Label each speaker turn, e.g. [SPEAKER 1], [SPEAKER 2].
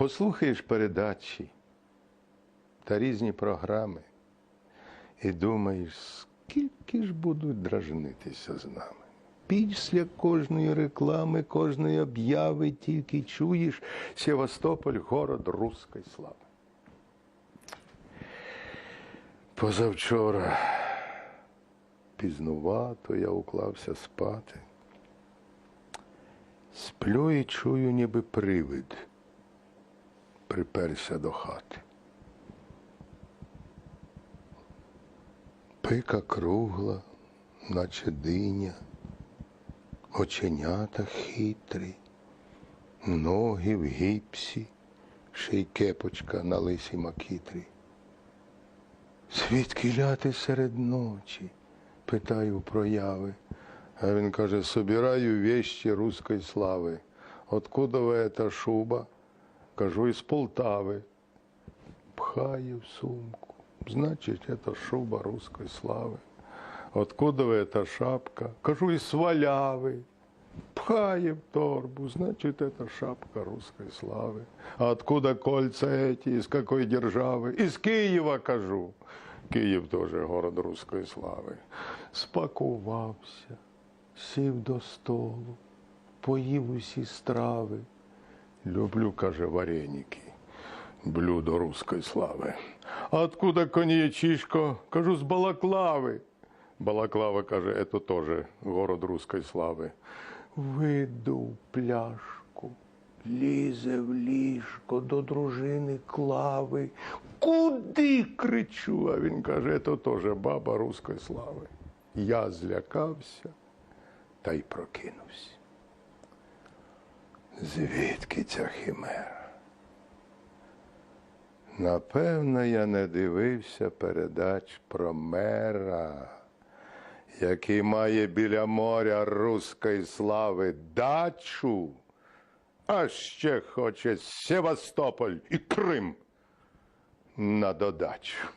[SPEAKER 1] послухаєш передачі та різні програми і думаєш, скільки ж будуть дражнитися з нами. Після кожної реклами, кожної обяви тільки чуєш Севастополь город руської слави. Позавчора пізнувато я уклався спати. Сплю і чую, ніби привид приперся до хати. Пика кругла, наче диня, оченята хитрі, ноги в гіпсі, ще й кепочка на лисій макітрі. Звідки ляти серед ночі? питаю прояви. А він каже, собираю вещи русской слави. Откуда ви эта шуба? Кажу, із Полтави. Пхає в сумку. Значить, это шуба русской слави. Откуда ви эта шапка? Кажу, із Сваляви. Пхає в торбу, значит, это шапка русской славы. А откуда кольца эти, из какой державы? Из Києва, кажу. Київ теж город руської слави. Спакувався, сів до столу, поїв усі страви. Люблю, каже, вареники, блюдо руської слави. Откуда коньячишко? Кажу, з Балаклави. Балаклава каже, это теж город руської слави. Видув пляшку, лізе в ліжко до дружини клави. Куди кричу? А він каже, це теж баба руської слави. Я злякався та й прокинувся. Звідки ця химера? Напевно, я не дивився передач про мера, який має біля моря руської слави дачу, а ще хоче Севастополь і Крим на додачу.